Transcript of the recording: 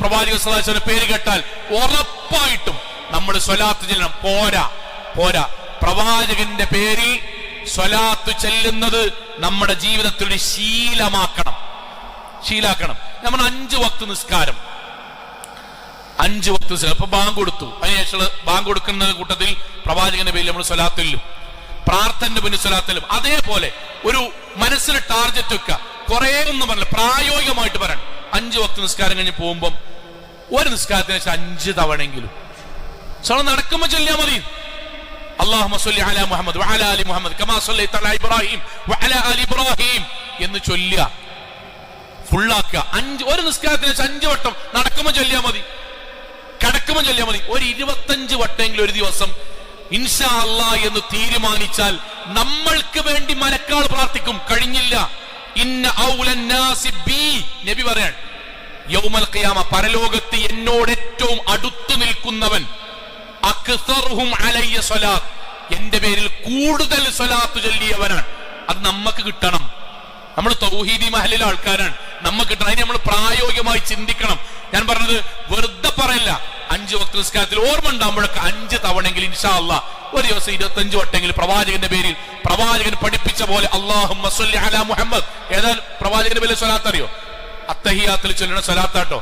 പ്രവാചക സദാശിവന്റെ പേര് കേട്ടാൽ ഉറപ്പായിട്ടും നമ്മൾ സ്വലാത്ത് ചെല്ലണം. പോരാ പോരാ. പ്രവാചകന്റെ പേരിൽ സ്വലാത്ത് ചെല്ലുന്നത് നമ്മുടെ ജീവിതത്തിൽ ശീലമാക്കണം. ശീലാക്കണം. നമ്മൾ അഞ്ചു വക്ത് നിസ്കാരം. അഞ്ചു വക്ത് ഇപ്പൊ ബാങ്ക് കൊടുത്തു. അതിനുശേഷം ബാങ്ക് കൊടുക്കുന്ന കൂട്ടത്തിൽ പ്രവാചകന്റെ പേരിൽ നമ്മൾ സ്വലാത്തില്ലും പ്രാർത്ഥന്റെ പിന്നെ സ്വലാത്തിലും അതേപോലെ ഒരു മനസ്സിൽ ടാർജറ്റ് വെക്കുക. കുറെ ഒന്നും പറഞ്ഞില്ല. പ്രായോഗികമായിട്ട് പറയണം. അഞ്ച് വക്ത നിസ്കാരം കഴിഞ്ഞ് പോകുമ്പോൾ ഒരു നിസ്കാരത്തിന് വെച്ചാൽ അഞ്ച് തവണയെങ്കിലും. സ്വണം നടക്കുമ്പോൾ ചൊല്ലിയാ മതി. അള്ളാഹു സൊല്ലി അല മുഹമ്മദ് വഅല അലി മുഹമ്മദ് കമാ സൊല്ലി തല ഇബ്രാഹിം വഅല അലി ഇബ്രാഹിം എന്ന് ചൊല്ലുക ഫുള്ളാക്കുക. അഞ്ച് ഒരു നിസ്കാരത്തിന് അഞ്ച് വട്ടം നടക്കുമ്പോൾ ചൊല്ലിയാ മതി. കിടക്കുമ്പോൾ ചൊല്ലിയാ മതി. ഒരു ഇരുപത്തഞ്ച് വട്ടമെങ്കിലും ഒരു ദിവസം ഇൻഷാ അള്ളാ എന്ന് തീരുമാനിച്ചാൽ നമ്മൾക്ക് വേണ്ടി മലക്കാൾ പ്രാർത്ഥിക്കും. കഴിഞ്ഞില്ല. ഇന്ന ഔലന്നാസി ബി നബി പറയാൻ യൗമൽ ഖിയാമ പരലോകത്ത് എന്നോട് ഏറ്റവും അടുത്തു നിൽക്കുന്നവൻ അലയ്യ സ്വലാത്ത്. എന്റെ പേരിൽ കൂടുതൽ സ്വലാത്ത് ചൊല്ലിയവനാണ്. അത് നമുക്ക് കിട്ടണം. നമ്മൾ തൗഹീദി മഹലിലെ ആൾക്കാരാണ്. നമുക്ക് കിട്ടണം. അതിന് നമ്മൾ പ്രായോഗികമായി ചിന്തിക്കണം. ഞാൻ പറഞ്ഞത് വെറുതെ പറയല്ല. അഞ്ച് വക്ത നിസ്കാരത്തിൽ ഓർമ്മ ഉണ്ടാകുമ്പോഴൊക്കെ അഞ്ച് തവണെങ്കിൽ ഇൻഷാ അല്ല ഒരു ദിവസം ഇരുപത്തഞ്ച് വട്ടെങ്കിലും പ്രവാചകന്റെ പേരിൽ പ്രവാചകൻ പഠിപ്പിച്ച പോലെ അള്ളാഹു മുഹമ്മദ്. ഏതാ പ്രവാചകന്റെ പേരിൽ സ്വലാത്ത് അറിയോ അത്തഹിയാത്തിൽ ചൊല്ലുന്ന സ്വലാത്താട്ടോ.